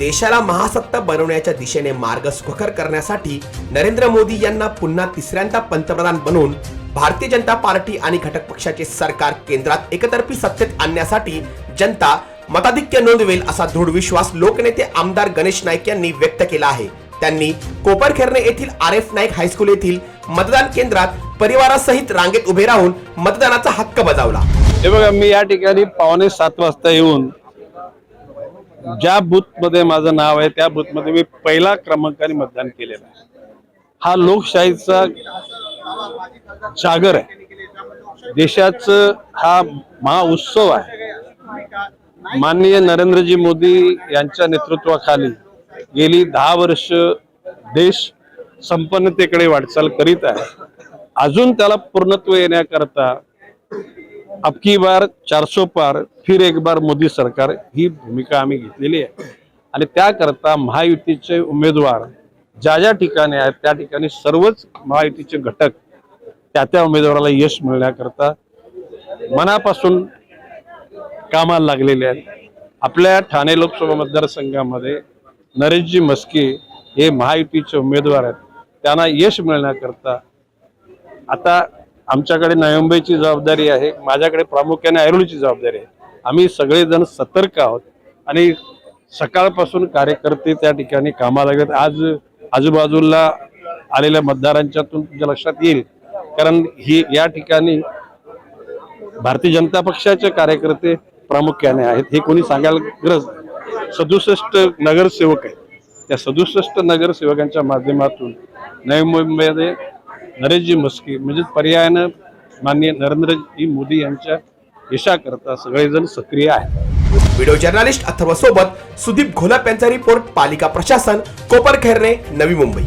देशाला महासत्ता बनवण्याच्या दिशेने मार्ग सुखकर करण्यासाठी नरेंद्र मोदी यांना पुन्हा तिसऱ्यांदा पंतप्रधान बनवून भारतीय जनता पार्टी आणि घटक पक्षाचे सरकार केंद्रात एकतर्फी सत्तेत आणण्यासाठी जनता मताधिक्य नोंदवेल असा दृढ विश्वास लोकनेते आमदार गणेश नाईक यांनी व्यक्त केला आहे. त्यांनी कोपरखेरणे येथील आर एफ नाईक हायस्कूल येथील मतदान केंद्रात परिवारासहित रांगेत उभे राहून मतदानाचा हक्क बजावला. हे बघा मी या ठिकाणी पावणे सात वाजता येऊन ज्या बूथमध्ये माझं नाव आहे त्या बूथमध्ये मी पहिला क्रमांकाने मतदान केलेलं आहे. हा लोकशाहीचा जागर आहे. देशाच हा महाउत्सव आहे. माननीय नरेंद्रजी मोदी यांच्या नेतृत्वाखाली गेली दहा वर्ष देश संपन्नतेकडे वाटचाल करीत आहे. अजून त्याला पूर्णत्व येण्याकरता अबकी बार चारसो पार फिर एक बार मोदी सरकार ही भूमिका आम्ही घेतलेली आहे. आणि त्याकरता महायुतीचे उमेदवार ज्या ज्या ठिकाणी आहेत त्या ठिकाणी सर्वच महायुतीचे घटक त्या त्या उमेदवाराला यश मिळण्याकरता मनापासून कामाला लागलेले आहेत. आपल्या ठाणे लोकसभा मतदारसंघामध्ये नरेशजी मस्के हे महायुतीचे उमेदवार आहेत. त्यांना यश मिळण्याकरता आता आमच्याकडे नवी जबाबदारी आहे माझ्याकडे प्रामुख्याने ऐरोलीची जबाबदारी आहे. आम्ही सगळेजण सतर्क आहोत आणि सकाळपासून कार्यकर्ते त्या ठिकाणी कामाला लागत आज आजूबाजूला आलेल्या मतदारांच्यातून तुमच्या लक्षात येईल. कारण ही या ठिकाणी भारतीय जनता पक्षाचे कार्यकर्ते प्रामुख्याने आहेत. हे कोणी सांगायला गरज सदुसष्ट नगरसेवक आहेत. त्या सदुसष्ट नगरसेवकांच्या माध्यमातून नवी मुंबईमध्ये नरेशजी मस्के म्हणजे पर्यायानं माननीय नरेंद्रजी मोदी यांच्या यशाकरता सगळेजण सक्रिय आहेत. व्हिडिओ जर्नलिस्ट अथर्व सोबत सुदीप घोलप यांचा रिपोर्ट पालिका प्रशासन कोपरखेरणे नवी मुंबई.